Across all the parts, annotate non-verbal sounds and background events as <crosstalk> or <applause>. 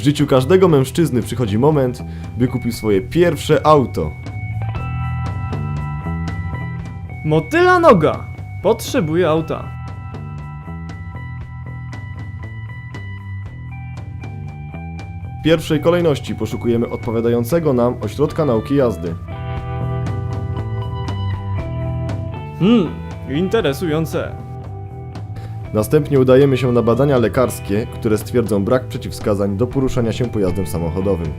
W życiu każdego mężczyzny przychodzi moment, by kupił swoje pierwsze auto. Motyla noga. Potrzebuje auta. W pierwszej kolejności poszukujemy odpowiadającego nam ośrodka nauki jazdy. Hmm, interesujące. Następnie udajemy się na badania lekarskie, które stwierdzą brak przeciwwskazań do poruszania się pojazdem samochodowym.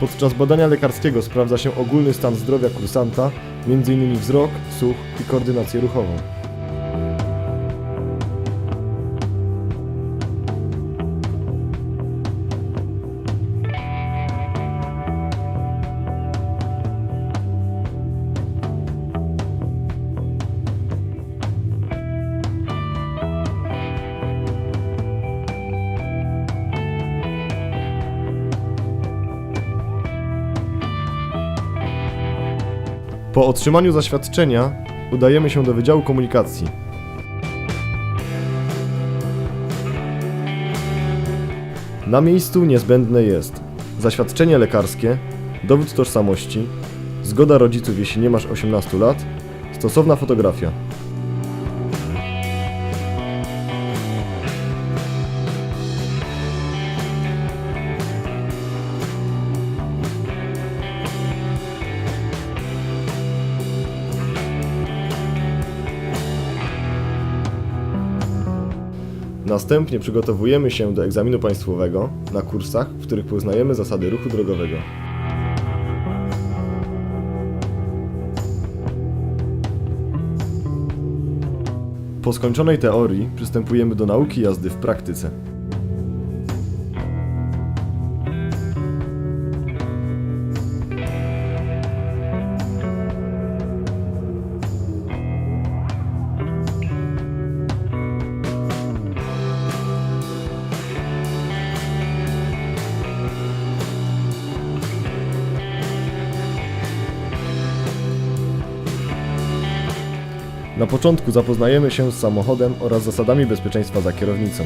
Podczas badania lekarskiego sprawdza się ogólny stan zdrowia kursanta, m.in. wzrok, słuch i koordynację ruchową. Po otrzymaniu zaświadczenia udajemy się do Wydziału Komunikacji. Na miejscu niezbędne jest zaświadczenie lekarskie, dowód tożsamości, zgoda rodziców jeśli nie masz 18 lat, stosowna fotografia. Następnie przygotowujemy się do egzaminu państwowego na kursach, w których poznajemy zasady ruchu drogowego. Po skończonej teorii przystępujemy do nauki jazdy w praktyce. Na początku zapoznajemy się z samochodem oraz zasadami bezpieczeństwa za kierownicą.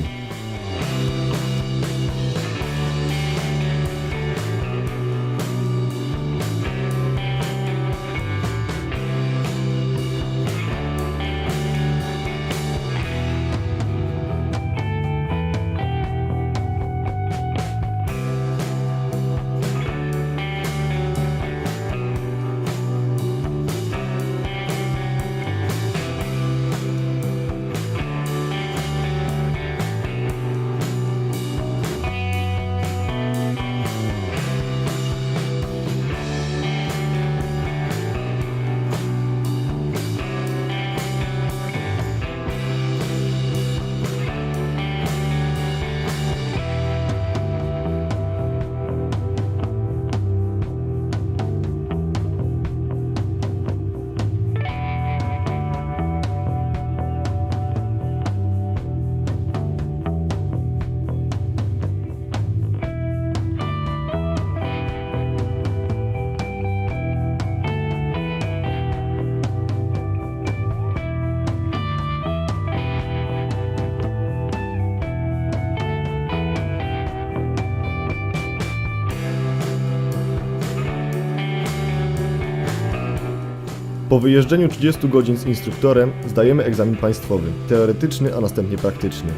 Po wyjeżdżeniu 30 godzin z instruktorem zdajemy egzamin państwowy, teoretyczny, a następnie praktyczny.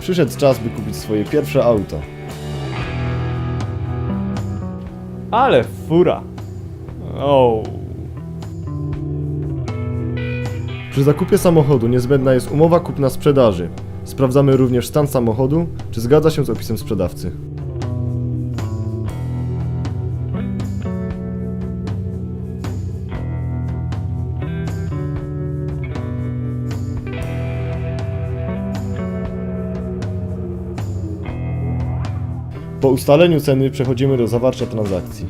Przyszedł czas, by kupić swoje pierwsze auto. Ale fura. O. Przy zakupie samochodu niezbędna jest umowa kupna-sprzedaży. Sprawdzamy również stan samochodu, czy zgadza się z opisem sprzedawcy. Po ustaleniu ceny przechodzimy do zawarcia transakcji.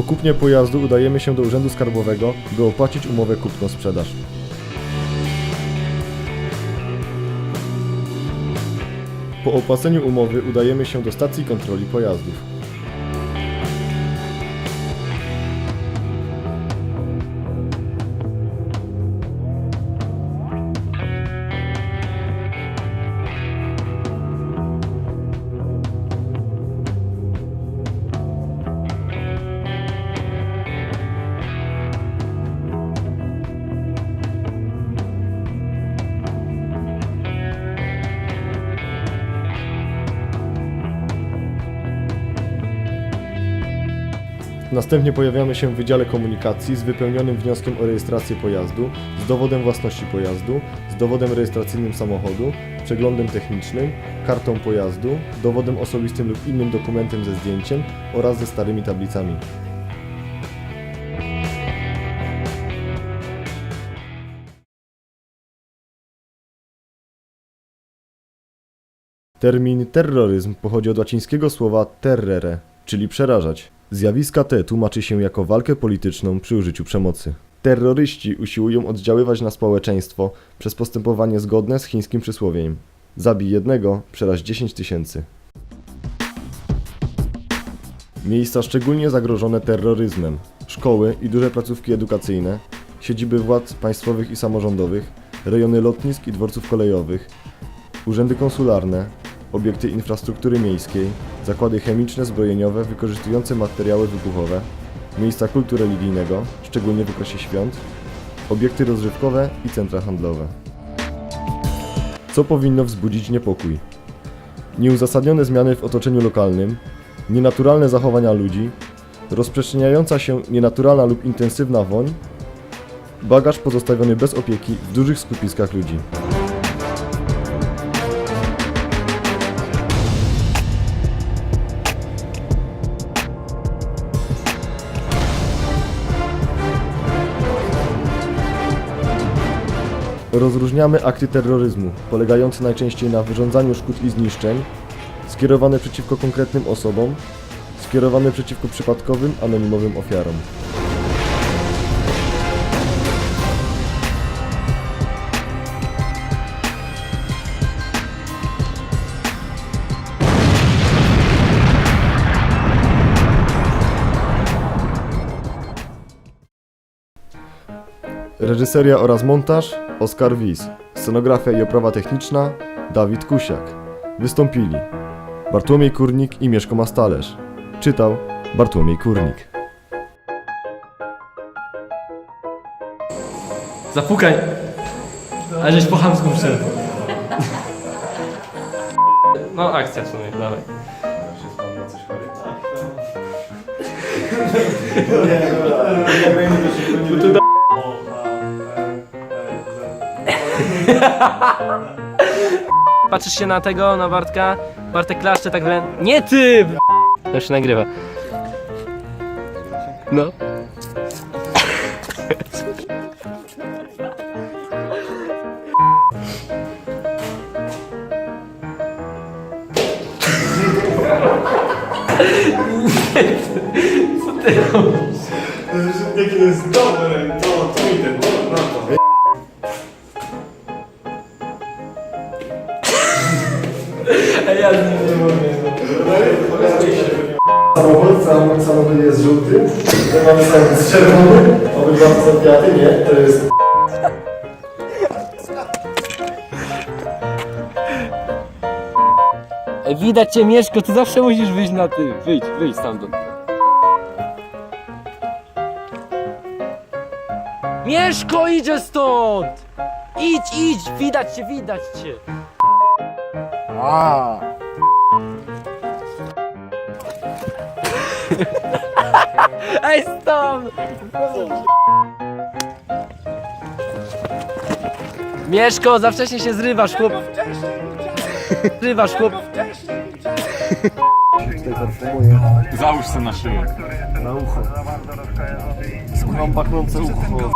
Po kupnie pojazdu udajemy się do Urzędu Skarbowego, by opłacić umowę kupno-sprzedaż. Po opłaceniu umowy udajemy się do stacji kontroli pojazdów. Następnie pojawiamy się w Wydziale Komunikacji z wypełnionym wnioskiem o rejestrację pojazdu, z dowodem własności pojazdu, z dowodem rejestracyjnym samochodu, przeglądem technicznym, kartą pojazdu, dowodem osobistym lub innym dokumentem ze zdjęciem oraz ze starymi tablicami. Termin terroryzm pochodzi od łacińskiego słowa terrere, czyli przerażać. Zjawiska te tłumaczy się jako walkę polityczną przy użyciu przemocy. Terroryści usiłują oddziaływać na społeczeństwo przez postępowanie zgodne z chińskim przysłowiem. Zabij jednego, przeraź 10 tysięcy. Miejsca szczególnie zagrożone terroryzmem. Szkoły i duże placówki edukacyjne, siedziby władz państwowych i samorządowych, rejony lotnisk i dworców kolejowych, urzędy konsularne, obiekty infrastruktury miejskiej, zakłady chemiczne, zbrojeniowe wykorzystujące materiały wybuchowe, miejsca kultu religijnego, szczególnie w okresie świąt, obiekty rozrywkowe i centra handlowe. Co powinno wzbudzić niepokój? Nieuzasadnione zmiany w otoczeniu lokalnym, nienaturalne zachowania ludzi, rozprzestrzeniająca się nienaturalna lub intensywna woń, bagaż pozostawiony bez opieki w dużych skupiskach ludzi. Rozróżniamy akty terroryzmu, polegające najczęściej na wyrządzaniu szkód i zniszczeń, skierowane przeciwko konkretnym osobom, skierowane przeciwko przypadkowym, anonimowym ofiarom. Reżyseria oraz montaż Oskar Wis. Scenografia i oprawa techniczna Dawid Kusiak. Wystąpili Bartłomiej Kurnik i Mieszko Mastalerz. Czytał Bartłomiej Kurnik. Zapukaj! A żeś po chamsku wszedł. No akcja w sumie, dawaj. <laughs> Patrzysz się na tego, na Bartka, Bartek klaszcze tak wręcz. Nie ty! To już się nagrywa. No. <laughs> Samochód, samochód, samochód jest żółty, tutaj mamy samochód jest czerwony, obydwa są Fiaty, nie? To jest... Ej, Widać cię Mieszko, ty zawsze musisz wyjść na ty. Wyjdź, wyjdź stamtąd. Mieszko idzie stąd! Idź, idź, widać cię, widać cię. <laughs> Ej, stąd! Mieszko, za wcześnie się zrywasz, chłop. Zrywasz, chłop. Załóż se na szyję. na ucho. Słucham pachnące ucho.